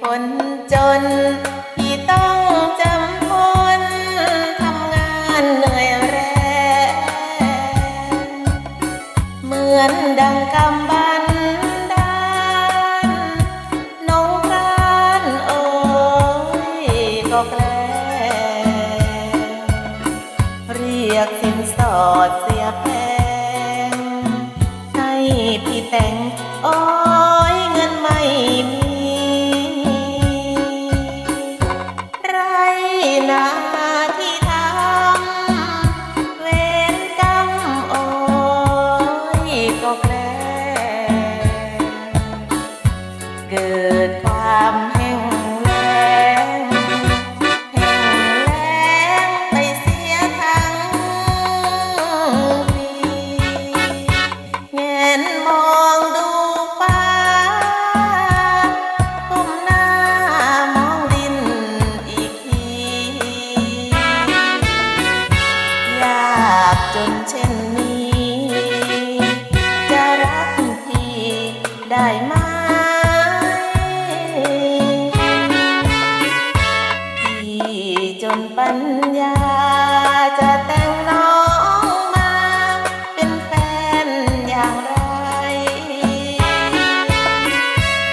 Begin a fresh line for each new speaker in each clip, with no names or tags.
คนจน ที่ต้องจำทนทำงานเหนื่อยแรง เหมือนดังกำบันดาลน้องกานโอ้ยก็แกลเรียกสินสอดเสียแพงให้พี่แต่งโอ้ เกิด นปัญญาจะแต่งน้องมา เป็นแฟนอย่างไร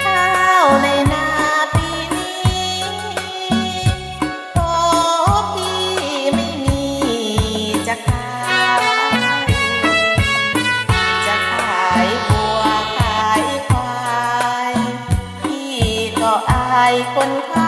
ข้าวในนาปีนี้โอ้พี่ไม่มีจะขาย จะขายบัวขายควาย พี่ก็อายคนขาจ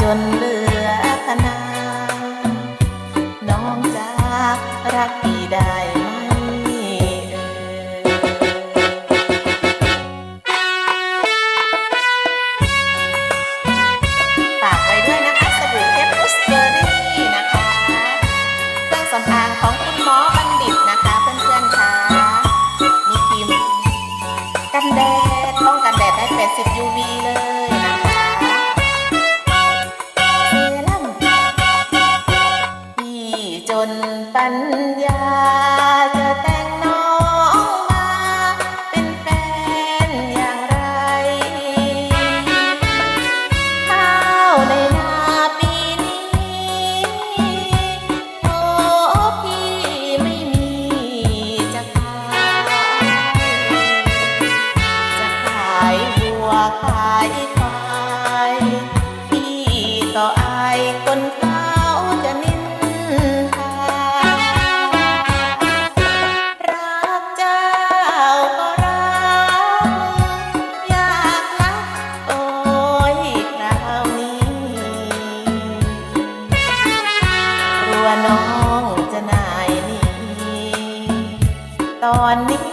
จนเหลือขนาดน้องจะรักพี่ได้ไหมเอ่ยฝากไว้ด้วยนะคะสบู่เทปอุสเบอรี่นะคะ เครื่องสำอางของคุณหมอบัณฑิตนะคะเพื่อนๆค่ะ มีครีมกันแดดป้องกันแดดได้ 80 UV เลย นปัญญา ตอนนี้